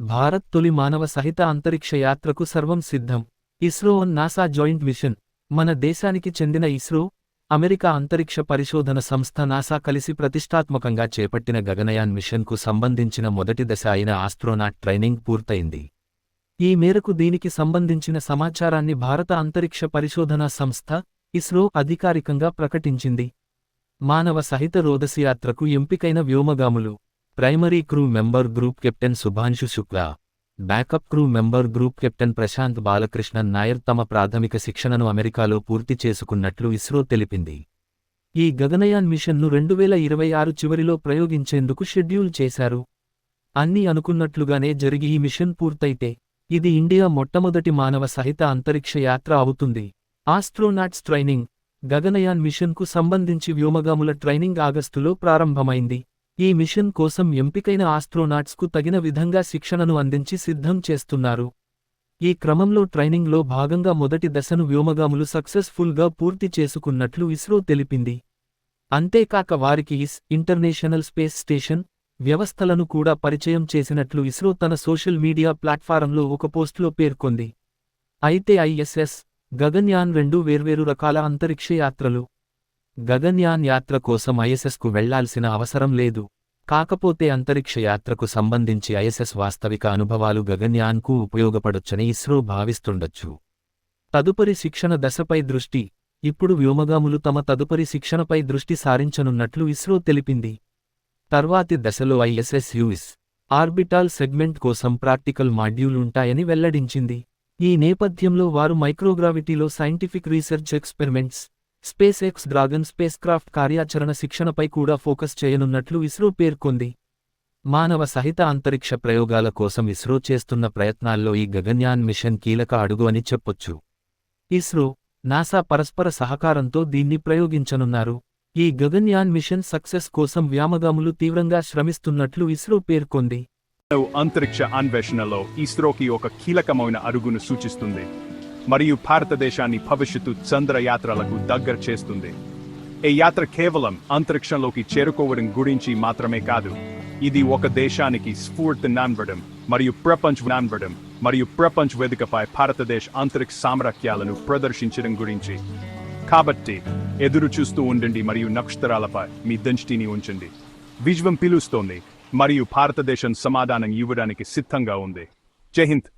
భారత్ తొలి మానవ సహిత అంతరిక్ష యాత్రకు సర్వం సిద్ధం. ISRO NASA joint mission. మన దేశానికి చెందిన ఇస్రో అమెరికా అంతరిక్ష పరిశోధన సంస్థ నాసా కలిసి ప్రతిష్టాత్మకంగా చేపట్టిన గగనయాన్ మిషన్కు సంబంధించిన మొదటి దశ అయిన ఆస్ట్రోనాట్ ట్రైనింగ్ పూర్తయింది. ఈ మేరకు దీనికి సంబంధించిన సమాచారాన్ని భారత అంతరిక్ష పరిశోధనా సంస్థ ఇస్రో అధికారికంగా ప్రకటించింది. మానవ సహిత రోదసి యాత్రకు ఎంపికైన వ్యోమగాములు primary crew member group captain Shubhanshu Shukla backup crew member group captain Prashanth Balakrishnan Nair తమ ప్రాథమిక శిక్షణను అమెరికాలో పూర్తి చేసుకున్నట్లు ఇస్రో తెలిపింది. ఈ గగనయాన్ మిషన్ను రెండు వేల ఇరవై ఆరు చివరిలో ప్రయోగించేందుకు షెడ్యూల్ చేశారు. అన్నీ అనుకున్నట్లుగానే జరిగి ఈ మిషన్ పూర్తయితే ఇది ఇండియా మొట్టమొదటి మానవ సహిత అంతరిక్ష యాత్ర అవుతుంది. ఆస్ట్రోనాట్స్ ట్రైనింగ్ గగనయాన్ మిషన్కు సంబంధించి వ్యోమగాముల ట్రైనింగ్ ఆగస్టులో ప్రారంభమైంది. ఈ మిషన్ కోసం ఎంపికైన ఆస్ట్రోనాట్స్కు తగిన విధంగా శిక్షణను అందించి సిద్ధం చేస్తున్నారు. ఈ క్రమంలో ట్రైనింగ్లో భాగంగా మొదటి దశను వ్యోమగాములు సక్సెస్ఫుల్గా పూర్తి చేసుకున్నట్లు ఇస్రో తెలిపింది. అంతేకాక వారికి ఇస్ ఇంటర్నేషనల్ స్పేస్ స్టేషన్ వ్యవస్థలను కూడా పరిచయం చేసినట్లు ఇస్రో తన సోషల్ మీడియా ప్లాట్ఫారంలో ఒక పోస్టులో పేర్కొంది. అయితే ఐఎస్ఎస్ గగన్యాన్ రెండు వేర్వేరు రకాల అంతరిక్ష యాత్రలు గగన్యాన్ యాత్ర కోసం ఐఎస్ఎస్కు వెళ్ళాల్సిన అవసరం లేదు. కాకపోతే అంతరిక్ష యాత్రకు సంబంధించి ఐఎస్ఎస్ వాస్తవిక అనుభవాలు గగన్యాన్కు ఉపయోగపడొచ్చని ఇస్రో భావిస్తుండొచ్చు. తదుపరి శిక్షణ దశపై దృష్టి. ఇప్పుడు వ్యోమగాములు తమ తదుపరి శిక్షణపై దృష్టి సారించనున్నట్లు ఇస్రో తెలిపింది. తర్వాతి దశలో ఐఎస్ఎస్ యూఎస్ ఆర్బిటాల్ సెగ్మెంట్ కోసం ప్రాక్టికల్ మాడ్యూల్ ఉంటాయని వెల్లడించింది. ఈ నేపథ్యంలో వారు మైక్రోగ్రావిటీలో scientific research experiments SpaceX Dragon spacecraft కార్యాచరణ శిక్షణపై కూడా ఫోకస్ చేయనున్నట్లు ఇస్రో పేర్కొంది. మానవ సహిత అంతరిక్ష ప్రయోగాల కోసం ఇస్రో చేస్తున్న ప్రయత్నాల్లో ఈ గగన్యాన్ మిషన్ కీలక అడుగు అని చెప్పొచ్చు. ఇస్రో నాసా పరస్పర సహకారంతో దీన్ని ప్రయోగించనున్నారు. ఈ గగన్యాన్ మిషన్ సక్సెస్ కోసం వ్యామగాములు తీవ్రంగా శ్రమిస్తున్నట్లు ఇస్రో పేర్కొంది. అంతరిక్ష అన్వేషణలో ఇస్రోకి ఒక కీలకమైన అడుగును సూచిస్తుంది. మరియు భారతదేశాన్ని భవిష్యత్తు చంద్ర యాత్రలకు దగ్గర చేస్తుంది. ఈ యాత్ర కేవలం అంతరిక్షంలోకి చేరుకోవడం గురించి మాత్రమే కాదు ఇది ఒక దేశానికి స్ఫూర్తి నాన్వడం మరియు ప్రపంచ నాన్వడం మరియు ప్రపంచ వేదికపై భారతదేశ అంతరిక్ష సామ్రాక్యాలను ప్రదర్శించడం గురించి. కాబట్టి ఎదురు చూస్తూ ఉండండి మరియు నక్షత్రాలపై మీ దృష్టిని ఉంచండి. విశ్వం పిలుస్తోంది మరియు భారతదేశం సమాధానం ఇవ్వడానికి సిద్ధంగా ఉంది. జై హింద్!